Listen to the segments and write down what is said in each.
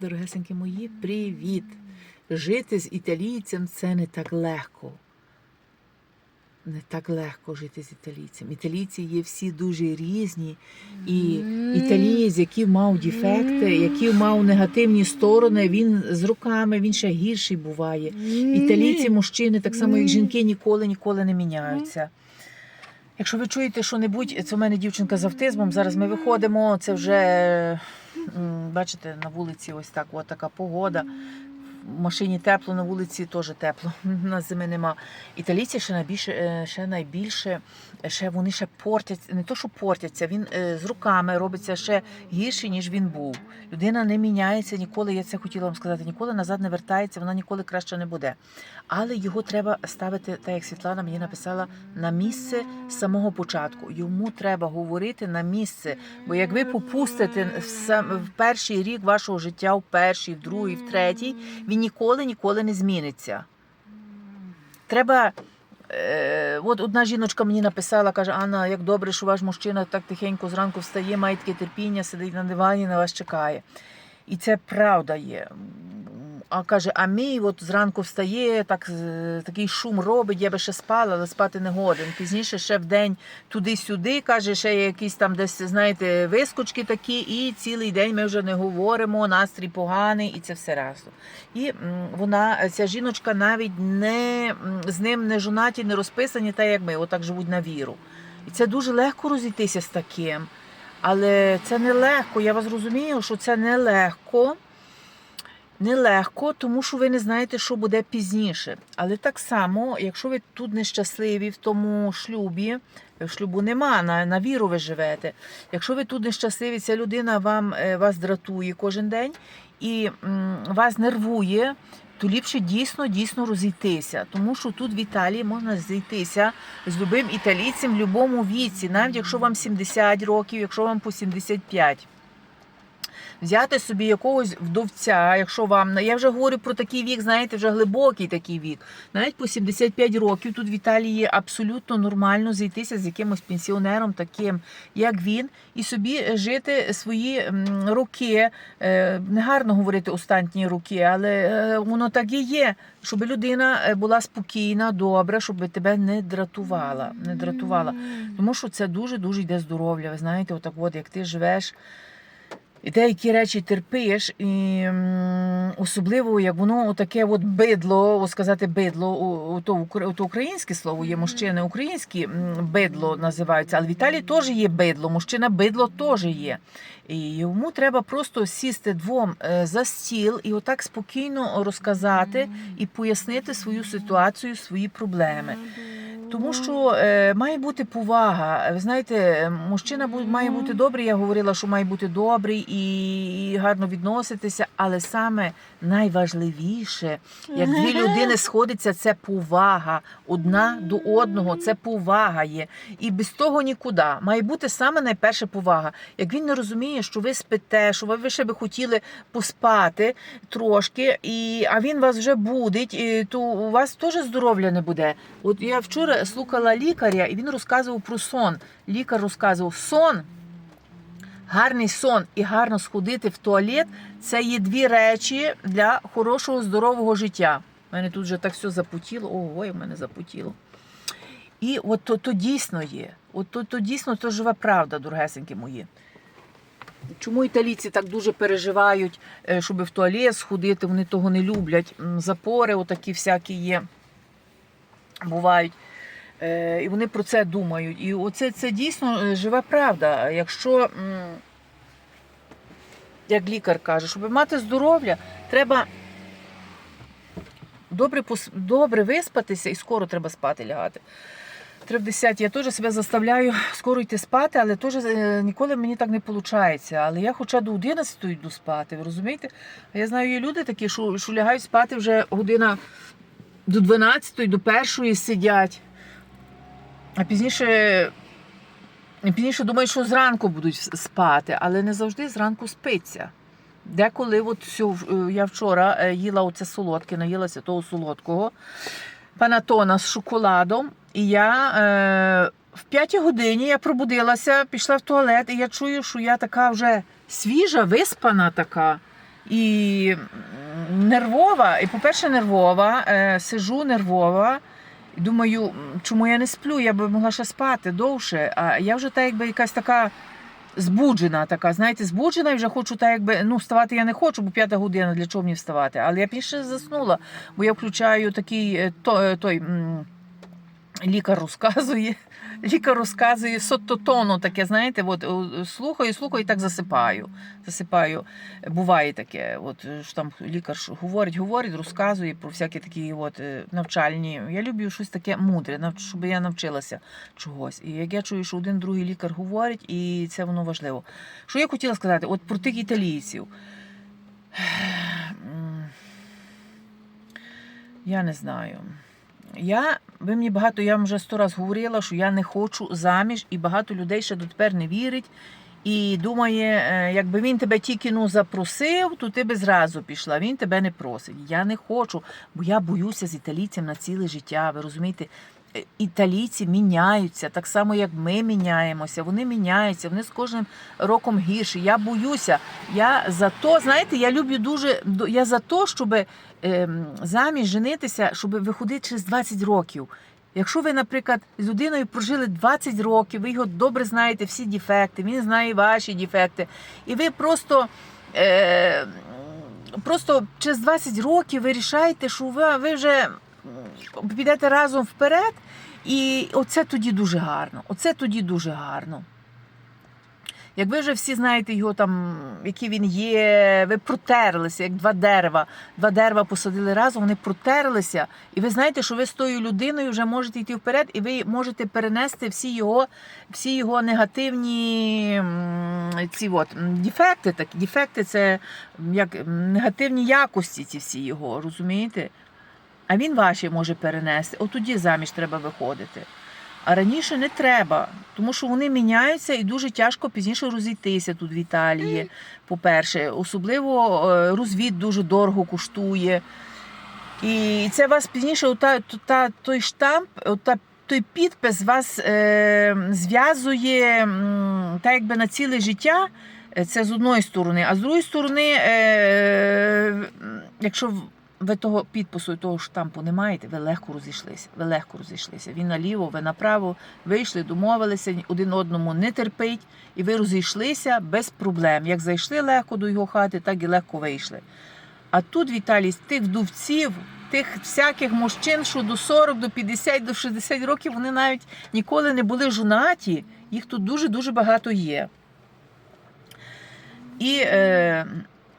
Дорогесенькі мої, привіт! Жити з італійцем це не так легко. Не так легко жити з італійцем. Італійці є всі дуже різні. І італієць, який мав дефекти, який мав негативні сторони, він з руками, він ще гірший буває. Італійці, мужчини, так само як жінки, ніколи ніколи не міняються. Якщо ви чуєте що-небудь, це в мене дівчинка з автизмом. Зараз ми виходимо. Це вже бачите, на вулиці ось так, от така погода. В машині тепло, на вулиці теж тепло. На зими нема. Італійці ще найбільше, е, ще найбільше, ще вони ще портяться. Не то, що портяться, він е, з руками робиться ще гірше, ніж він був. Людина не міняється ніколи. Я це хотіла вам сказати, ніколи назад не вертається, вона ніколи краще не буде. Але його треба ставити, так як Світлана мені написала, на місце з самого початку. Йому треба говорити на місце. Бо як ви попустите в перший рік вашого життя, в перший, в другий, в третій, він ніколи ніколи не зміниться. Треба. Е, от одна жіночка мені написала, каже: Анна, як добре, що ваш мужчина так тихенько зранку встає, має таке терпіння, сидить на дивані, на вас чекає. І це правда є. А каже, а мій от зранку встає, так, такий шум робить, я би ще спала, але спати не годен. Пізніше ще в день туди-сюди, каже, ще якісь там десь, знаєте, вискочки такі, і цілий день ми вже не говоримо, настрій поганий, і це все разом. І вона, ця жіночка навіть не з ним не жонаті, не розписані, так як ми, отак живуть на віру. І це дуже легко розійтися з таким. Але це не легко. Я вас розумію, що це не легко. Нелегко, тому що ви не знаєте, що буде пізніше. Але так само, якщо ви тут нещасливі в тому шлюбі, шлюбу нема, на, на віру ви живете. Якщо ви тут нещасливі, ця людина вам, е, вас дратує кожен день і м, вас нервує, то ліпше дійсно дійсно розійтися. Тому що тут в Італії можна зійтися з любим італійцем в будь-якому віці, навіть якщо вам 70 років, якщо вам по 75 взяти собі якогось вдовця, якщо вам я вже говорю про такий вік, знаєте, вже глибокий такий вік. Навіть по 75 років тут в Італії абсолютно нормально зійтися з якимось пенсіонером, таким як він, і собі жити свої роки. Е, Негарно говорити останні роки, але е, воно так і є. Щоб людина е, була спокійна, добра, щоб тебе не дратувала. Не дратувала. Тому що це дуже дуже йде здоров'я. Ви знаєте, отак, от як ти живеш. І деякі речі терпиш, і особливо як воно таке от бидло, от сказати бидло, о- ото, укра- українське слово є мужчини, українські бидло називаються, але в Італії теж є бидло, мужчина бидло теж є. І йому треба просто сісти двом е, за стіл і отак спокійно розказати і пояснити свою ситуацію, свої проблеми. Тому що е, має бути повага. Ви знаєте, мужчина має бути добрий. Я говорила, що має бути добрий і, і гарно відноситися. Але саме найважливіше, як дві людини сходяться, це повага одна до одного. Це повага є. І без того нікуди. Має бути саме найперше повага. Як він не розуміє, що ви спите, що ви ви ще би хотіли поспати трошки, і, а він вас вже будить, і, то у вас теж здоров'я не буде. От я вчора слухала лікаря, і він розказував про сон. Лікар розказував сон. Гарний сон і гарно сходити в туалет це є дві речі для хорошого здорового життя. У мене тут вже так все запутіло. Ого, в мене запутіло. І от то, то дійсно є. От то, то дійсно то жива правда, дорогесенькі мої. Чому італійці так дуже переживають, е, щоб в туалет сходити, вони того не люблять. Запори, отакі всякі є, бувають. Е, І вони про це думають. І оце це дійсно е, жива правда. Якщо, як лікар каже, щоб мати здоров'я, треба добре, добре виспатися і скоро треба спати лягати. Три в 10 я теж себе заставляю скоро йти спати, але теж е, ніколи мені так не виходить. Але я хоча до 11 йду спати, ви розумієте? А я знаю, є люди такі, що, що лягають спати вже година до 12, до 1 сидять. А пізніше, пізніше думають, що зранку будуть спати, але не завжди зранку спиться. Деколи, от сьо- я вчора е, їла оце солодке, наїлася того солодкого панатона з шоколадом. І я е, в п'ятій годині я пробудилася, пішла в туалет, і я чую, що я така вже свіжа, виспана така. І нервова, і, по-перше, нервова, е, сижу нервова. Думаю, чому я не сплю? Я би могла ще спати довше. А я вже та якби якась така збуджена, така, знаєте, збуджена і вже хочу так, якби ну вставати я не хочу, бо п'ята година, для чого мені вставати. Але я пізніше заснула, бо я включаю такий е, е, той. м, Лікар розказує, лікар розказує сототоно таке, знаєте, от слухаю, слухаю і так засипаю. Засипаю. Буває таке. От що там лікар говорить, говорить, розказує про всякі такі от е, навчальні. Я люблю щось таке мудре, щоб я навчилася чогось. І як я чую, що один другий лікар говорить, і це воно важливо. Що я хотіла сказати? От про тих італійців. Я не знаю. Я, ви мені багато, я вам вже сто раз говорила, що я не хочу заміж, і багато людей ще дотепер не вірить. І думає, е, якби він тебе тільки ну, запросив, то ти би зразу пішла. Він тебе не просить. Я не хочу, бо я боюся з італійцем на ціле життя. Ви розумієте? Е, Італійці міняються так само, як ми міняємося. Вони міняються, вони з кожним роком гірші. Я боюся. Я за то, знаєте, я люблю дуже я за те, щоб ем, заміж женитися, щоб виходити через 20 років. Якщо ви, наприклад, з людиною прожили 20 років, ви його добре знаєте, всі дефекти, він знає ваші дефекти, і ви просто, е, просто через 20 років ви рішаєте, що ви, ви вже підете разом вперед, і оце тоді дуже гарно. Оце тоді дуже гарно. Як ви вже всі знаєте його там, які він є, ви протерлися, як два дерева. Два дерева посадили разом, вони протерлися. І ви знаєте, що ви з тою людиною вже можете йти вперед, і ви можете перенести всі його, всі його негативні ці от, дефекти. Так, дефекти це як негативні якості, ці всі його, розумієте? А він ваші може перенести. От тоді заміж треба виходити. А раніше не треба, тому що вони міняються і дуже тяжко пізніше розійтися тут в Італії. По-перше, особливо е, розвід дуже дорого коштує. І це вас пізніше, ота, та, той штамп, ота, той підпис вас е, зв'язує так якби на ціле життя. Е, Це з одної сторони, а з другої сторони, е, якщо ви того підпису і того штампу не маєте, ви легко розійшлися. Ви легко розійшлися. Він наліво, ви направо вийшли, домовилися, один одному не терпить, і ви розійшлися без проблем. Як зайшли легко до його хати, так і легко вийшли. А тут, Віталій, з тих вдовців, тих всяких мужчин, що до 40, до 50, до 60 років, вони навіть ніколи не були жонаті. Їх тут дуже-дуже багато є. І е,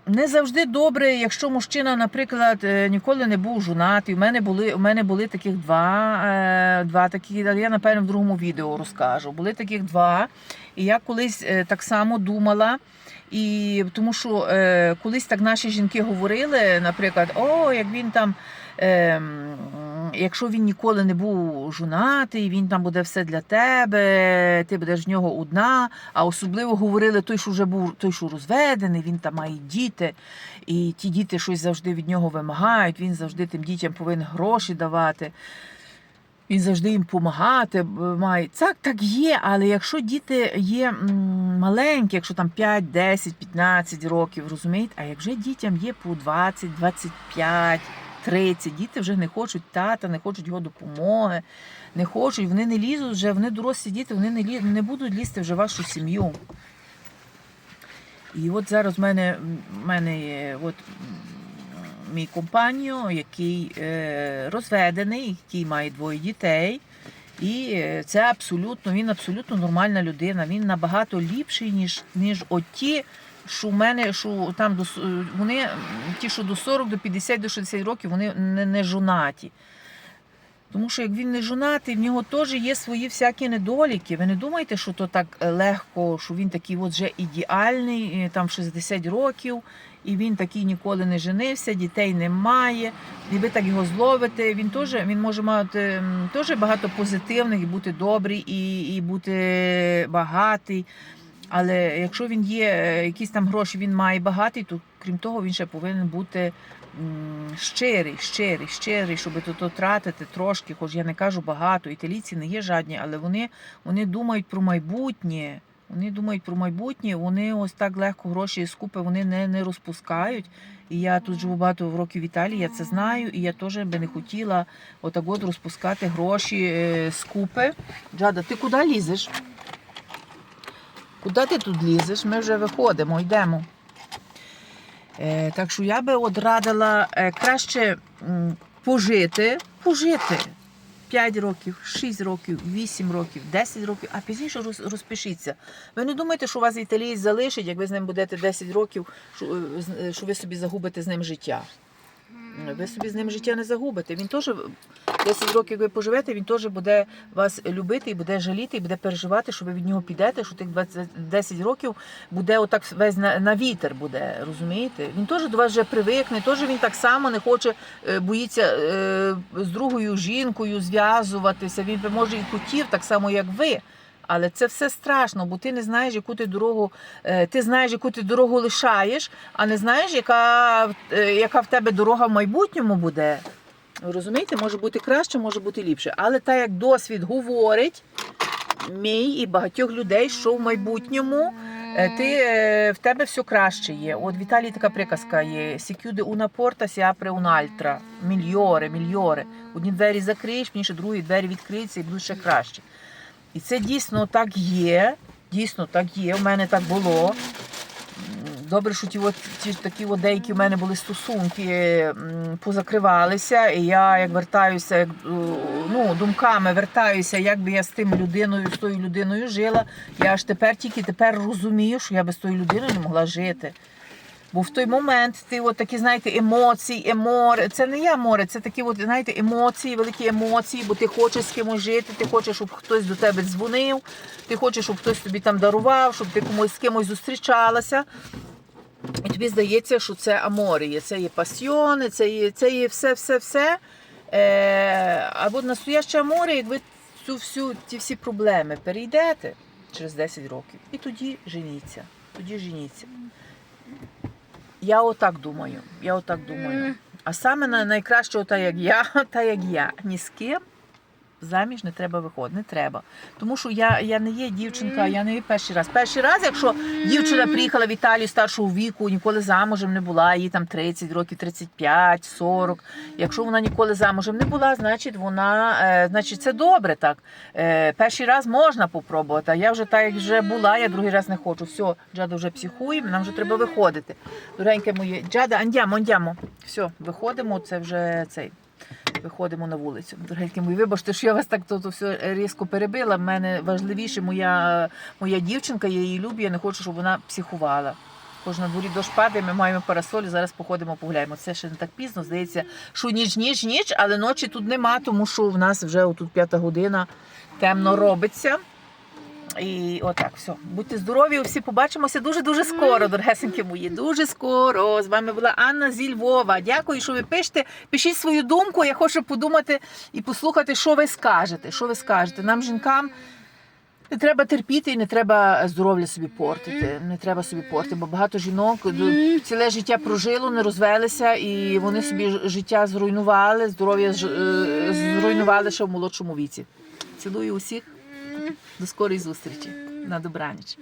не завжди добре, якщо мужчина, наприклад, е, ніколи не був жонатий. У мене були, у мене були таких два, е, два такі, я напевно в другому відео розкажу. Були таких два. І я колись е, так само думала. І тому що колись так наші жінки говорили, наприклад, о, як він там. Е, Якщо він ніколи не був жонатий, він там буде все для тебе, ти будеш в нього одна. А особливо говорили той, що вже був той, що розведений, він там має діти, і ті діти щось завжди від нього вимагають. Він завжди тим дітям повинен гроші давати. Він завжди їм допомагати має. Так, так є, але якщо діти є маленькі, якщо там 5, 10, 15 років, розумієте, а як вже дітям є по 20, 25, 30, діти вже не хочуть тата, не хочуть його допомоги, не хочуть, вони не лізуть вже, вони дорослі діти, вони не, лі, не будуть лізти вже в вашу сім'ю. І от зараз в мене, мене є от, мій компаньо, який е, розведений, який має двоє дітей. І е, це абсолютно, він абсолютно нормальна людина. Він набагато ліпший, ніж, ніж оті, що в мене, що там до, с- вони, ті, що до 40, до 50, до 60 років, вони не, не жонаті. Тому що як він не жонатий, в нього теж є свої всякі недоліки. Ви не думаєте, що то так е, легко, що він такий от вже ідеальний, е, там 60 років, і він такий ніколи не женився, дітей немає, і ви так його зловите. Він теж він може мати теж багато позитивних, і бути добрий, і, і бути багатий. Але якщо він є, е, якісь там гроші, він має багатий, то крім того, він ще повинен бути щирий, щирий, щирий, щоб то, тратити трошки, хоч я не кажу багато. Італійці не є жадні, але вони, вони думають про майбутнє. Вони думають про майбутнє, вони ось так легко гроші з купи вони не, не розпускають. І я тут живу багато років в Італії, я це знаю, і я теж би не хотіла отак от розпускати гроші е, з. Джада, ти куди лізеш? Куди ти тут лізеш? Ми вже виходимо, йдемо. Е, так що я би от радила е, краще пожити, пожити 5 років, 6 років, 8 років, 10 років, а пізніше роз- розпишіться. Ви не думайте, що у вас італієць залишить, як ви з ним будете 10 років, е, що ви собі загубите з ним життя. Ви собі з ним життя не загубите. Він теж 10 років, ви поживете, він теж буде вас любити і буде жаліти, і буде переживати, що ви від нього підете, що тих 20, 10 років буде отак весь на, на вітер буде, розумієте? Він теж до вас вже привикне, теж він так само не хоче, е, боїться е, з другою жінкою зв'язуватися. Він може і хотів, так само, як ви. Але це все страшно, бо ти не знаєш, яку ти дорогу, е, ти знаєш, яку ти дорогу лишаєш, а не знаєш, яка, е, яка в тебе дорога в майбутньому буде. Ви Розумієте, може бути краще, може бути ліпше. Але так як досвід говорить, мій і багатьох людей, що в майбутньому е, ти, в тебе все краще є. От в Італії така приказка є: Сікюде una porta, si apre un'altra. Мільйори, мільйори. Одні двері закриєш, пізніше другі двері відкриються і будуть ще краще. І це дійсно так є. Дійсно так є. У мене так було. Добре, що ті, от, ті такі от деякі в мене були стосунки, позакривалися, і я як вертаюся, як, е, ну, думками вертаюся, як би я з тим людиною, з тою людиною жила. Я аж тепер тільки тепер розумію, що я без тої людини не могла жити. Бо в той момент ти от такі, знаєте, емоції, еморе. Це не я море, це такі, от, знаєте, емоції, великі емоції, бо ти хочеш з кимось жити, ти хочеш, щоб хтось до тебе дзвонив, ти хочеш, щоб хтось тобі там дарував, щоб ти комусь з кимось зустрічалася. І тобі здається, що це аморія, це є пасьйони, це є, це є все, все, все. Е, а от настояще аморія, як ви цю всю, ті всі проблеми перейдете через 10 років, і тоді женіться. Тоді женіться. Я отак думаю. Я отак думаю. А саме на- найкраще, та як я, та як я. Ні з ким заміж не треба виходити. Не треба. Тому що я, я не є дівчинка, я не є перший раз. Перший раз, якщо дівчина приїхала в Італію старшого віку, ніколи замужем не була, їй там 30 років, 35, 40. Якщо вона ніколи замужем не була, значить вона, е, значить це добре так. Е, перший раз можна попробувати. А я вже так як вже була, я другий раз не хочу. Все, Джада вже психує, нам вже треба виходити. Дорогеньке моє, Джада, андямо, андямо. Все, виходимо, це вже цей. Виходимо на вулицю. Дорогенькі мої, вибачте, що я вас так тут все різко перебила. В мене важливіше моя, моя дівчинка, я її люблю, я не хочу, щоб вона психувала. Кожна дворі дощ падає, ми маємо парасоль, зараз походимо, погуляємо. Це ще не так пізно, здається, що ніч, ніч, ніч, але ночі тут нема, тому що в нас вже отут п'ята година темно робиться. І отак, все. Будьте здорові, всі побачимося дуже-дуже скоро, дорогесенькі мої. Дуже скоро. З вами була Анна зі Львова. Дякую, що ви пишете. Пишіть свою думку. Я хочу подумати і послухати, що ви скажете. Що ви скажете. Нам, жінкам, не треба терпіти і не треба здоров'я собі портити. Не треба собі портити, бо багато жінок ціле життя прожило, не розвелися, і вони собі життя зруйнували, здоров'я е, зруйнували ще в молодшому віці. Цілую усіх. До скорої зустрічі. На добраніч.